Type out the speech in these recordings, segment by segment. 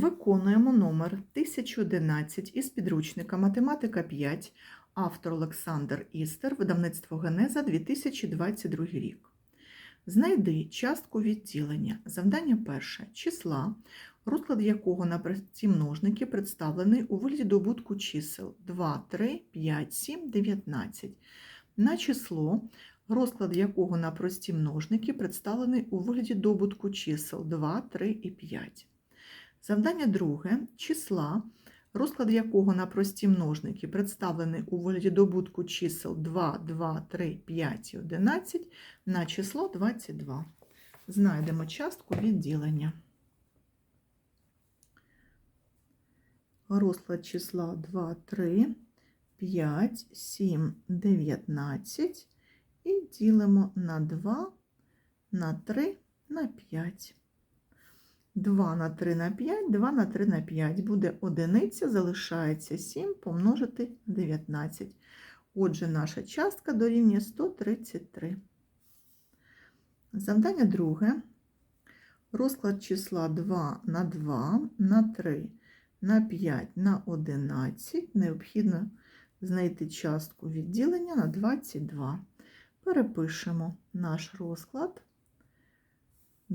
Виконуємо номер 1011 із підручника Математика 5, автор Олександр Істер, видавництво Генеза 2022 рік. Знайди частку відділення. Завдання перше. Числа, розклад якого на прості множники представлений у вигляді добутку чисел 2, 3, 5, 7, 19. На число, розклад якого на прості множники представлений у вигляді добутку чисел 2, 3 і 5. Завдання друге числа, розклад якого на прості множники представлений у вигляді добутку чисел 2, 2, 3, 5 і 11 на число 22. Знайдемо частку відділення. Розклад числа 2, 3, 5, 7, 19 і ділимо на 2, на 3, на 5. 2 на 3 на 5, 2 на 3 на 5 буде одиниця, залишається 7 помножити 19. Отже, наша частка дорівнює 133. Завдання друге. Розклад числа 2 на 2 на 3 на 5 на 11. Необхідно знайти частку відділення на 22. Перепишемо наш розклад.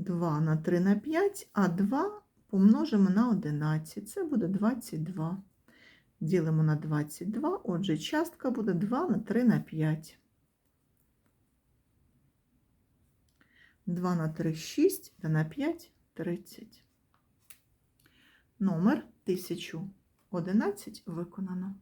2 на 3 на 5, а 2 помножимо на 11. Це буде 22. Ділимо на 22, отже, частка буде 2 на 3 на 5. 2 на 3 6 та на 5 30. Номер 1011 виконано.